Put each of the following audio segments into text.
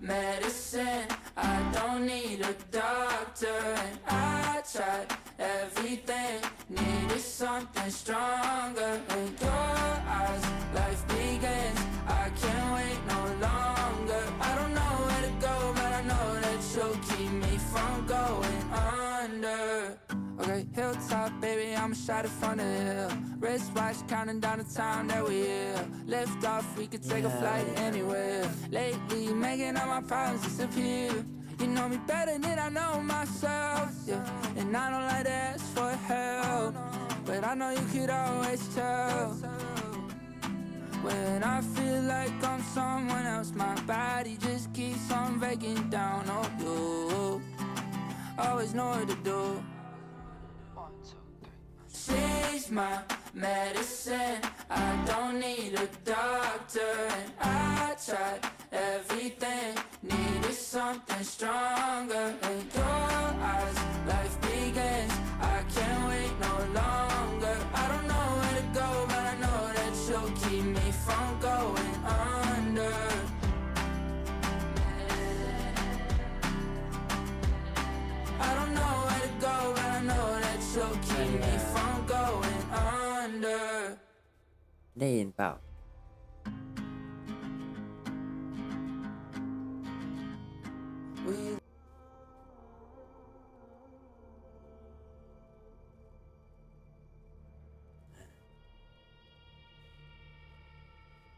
medicine. I don't need a doctor, and I tried everything. Needed something stronger. In your shot it from the hill. Wristwatch counting down the time that we here. Lift off, we could take a flight anywhere. Lately, making all my problems disappear. You know me better than I know myself, yeah. And I don't like to ask for help, but I know you could always tell. When I feel like I'm someone else, my body just keeps on breaking down. Oh, you always know what to do. She's my medicine. I don't need a doctor, and I tried everything. Needed something stronger. In your eyes, life begins. I can't wait no longer. I don't know where to go, but I know that you'll keep me from going under. I don't ได้ยินเปล่า We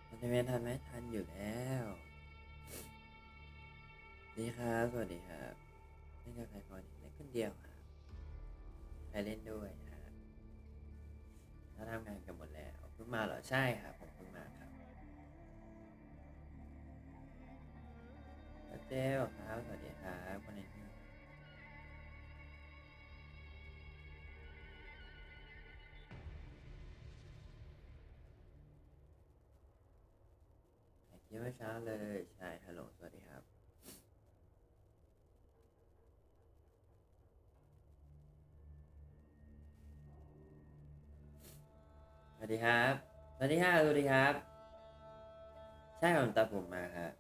มันจะไมทันไหมทันอยู่แล้วสวัสดีครับ สวัสดีครับเล่นกับใครพอดีเล่นคนเดียวครับใครเล่นด้วยครับถ้าทำงานกันหมดแล้ว มาเหรอ ใช่ครับผมเพิ่งมาครับเจลครับ สวัสดีครับคนนี้เยี่ยมเช้าเลย ใช่ ฮัลโหลสวัสดี ดีครับสวัสดีครับสวัสดีครับ ใช่ครับผมตัดผมมาครับ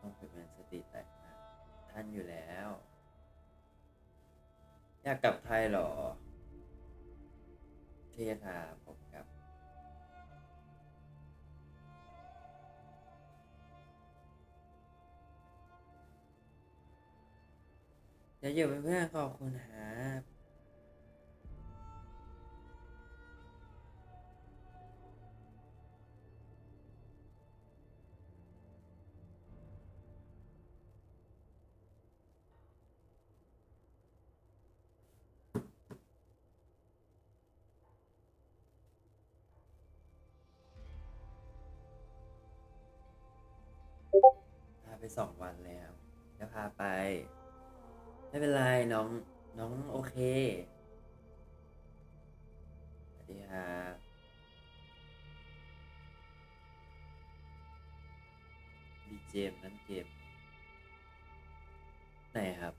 ต้องฝึกงานสติแตกนะท่านอยู่แล้ว อยากกลับไทยเหรอเที่ครับผม ครับเยอยู่เป็นเพื่อนขอบคุณครับพาไปสองวันแล้วจะพาไป ไม่เป็นไรน้องน้องโอเค สวัสดีครับดีเจมนั่นเกมไหนครับ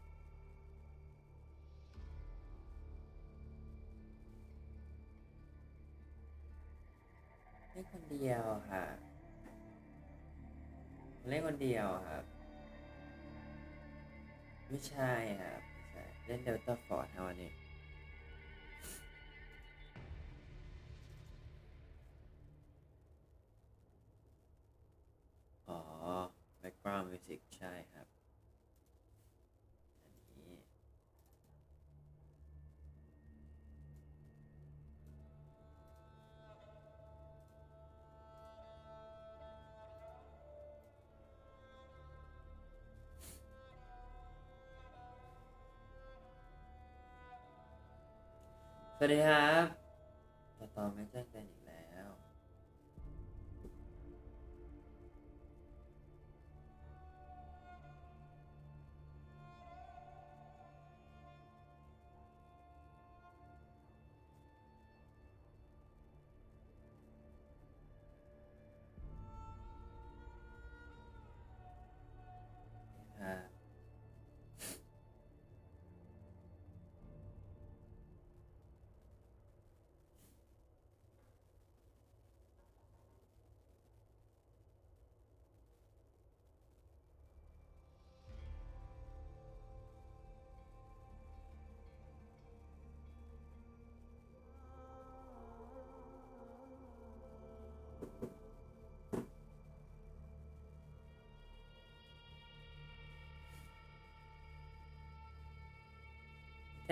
เล่นคนเดียวค่ะ เล่นคนเดียวครับ ไม่ใช่ครับไม่ใช่เล่นเดลต้าฟอร์ดครับวันนี้อ๋อ background music ใช่ครับ วัสดีครับ ต่อต่อไม่แจ้งแตือน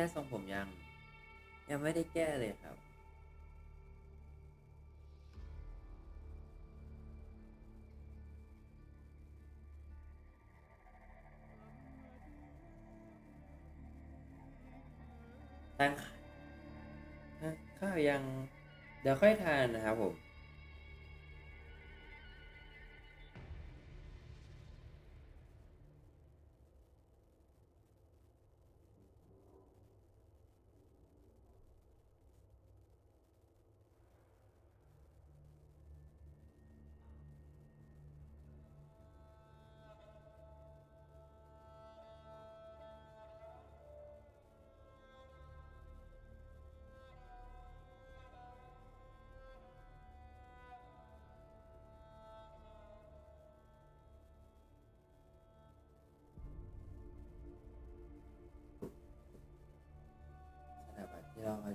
ก้ทรงผมยัง ยังไม่ได้แก้เลยครับ ทานทานข้าวยัง เดี๋ยวค่อยทานนะครับผม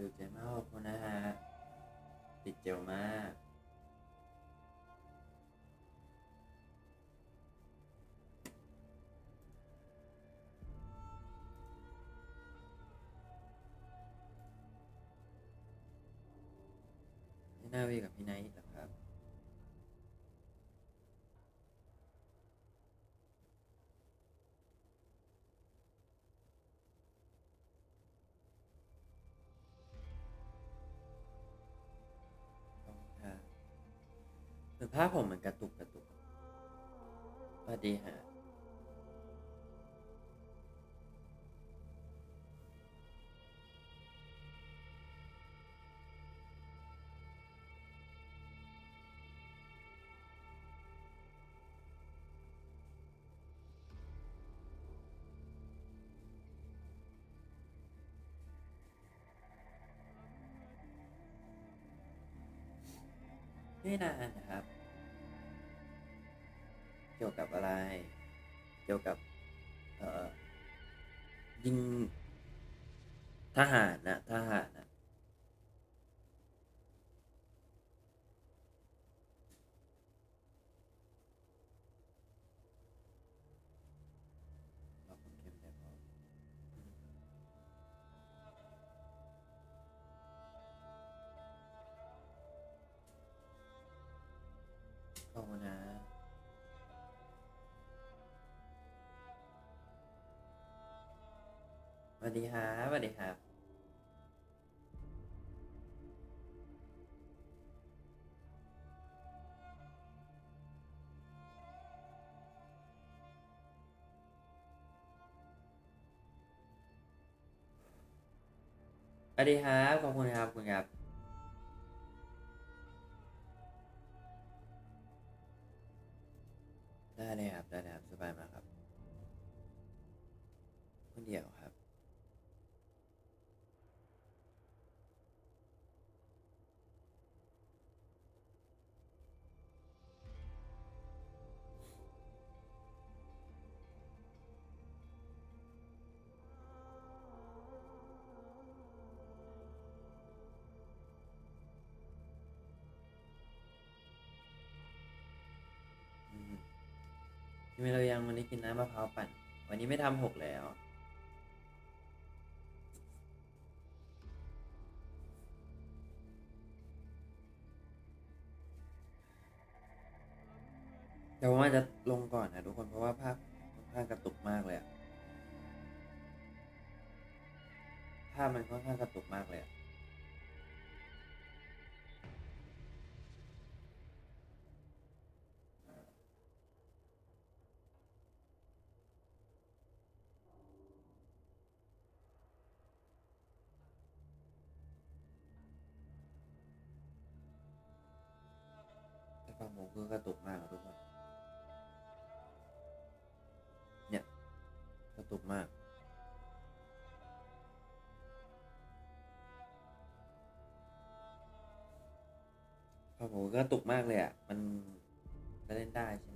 ดูใจมากขอบคุณนะฮะ ติดเจลมากพี่นาวีกับพี่ไนท์เหรอครับ หรือภาพผมเหมือนกระตุกกระตุกสวัสดีฮะไม่นานนะครับ เกี่ยวกับอะไร เกี่ยวกับเอ่อยิงทหารนะทหาร วัสดีครับสวัสดีครับสวัสดีครับ ขอบคุณครับคุณครับ ได้เลยครับ ได้เลยครับ สบายมากครับ คนเดียว ทำไมเรายังวันนี้กินน้ำมะพร้าวปั่น วันนี้ไม่ทำหกแล้ว แต่ผมว่าจะลงก่อนนะทุกคนเพราะว่าภาพค่อนข้างกระตุกมากเลยอะภาพมันค่อนข้างกระตุกมากเลยอะ แต่ฝั่งครึ่งกระตุกมากทุกคนเนี่ยกระตุกมากพอผมก็กระตุกมากเลยอะ มันจะเล่นได้ใช่ไหม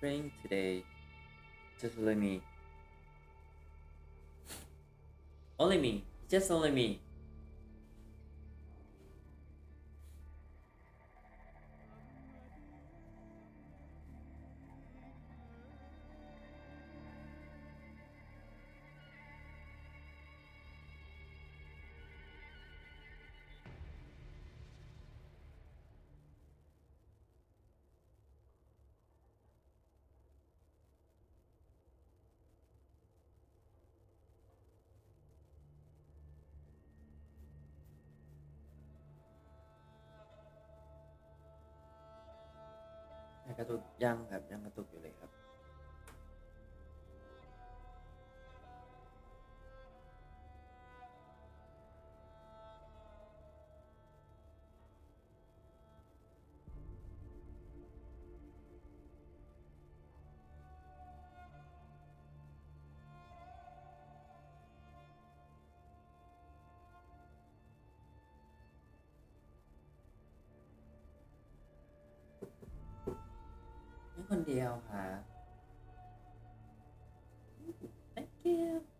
drink today. Just only me. Only me. Just only me. กระตุกยังครับยังกระตุกอยู่เลยครับ คนเดียวค่ะ thank you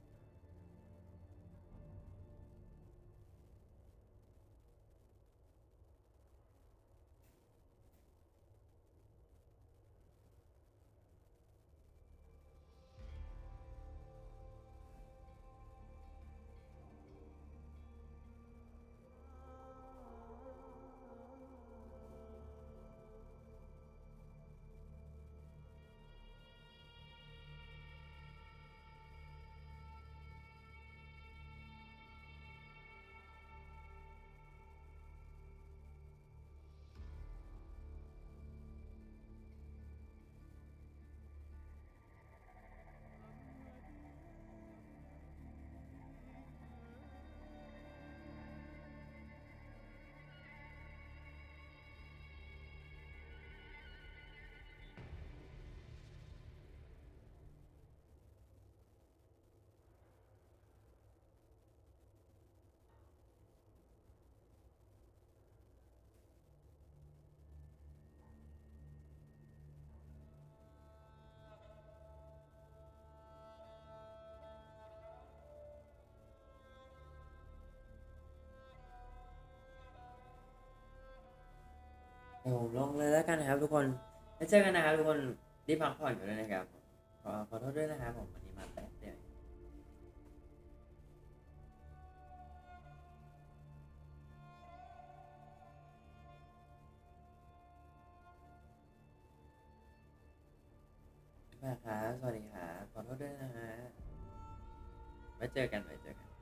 เดี๋ยวผมลงเลยแล้วกันนะครับ ทุกคนแล้วเจอกันนะครับทุกคนรีบพักผ่อนกันด้วยนะครับ ขอขอโทษด้วยนะครับผมวันนี้มาแป๊บเดียวบ๊าครับสวัสดีครับขอโทษด้วยนะฮะไว้เจอกันไว้เจอกัน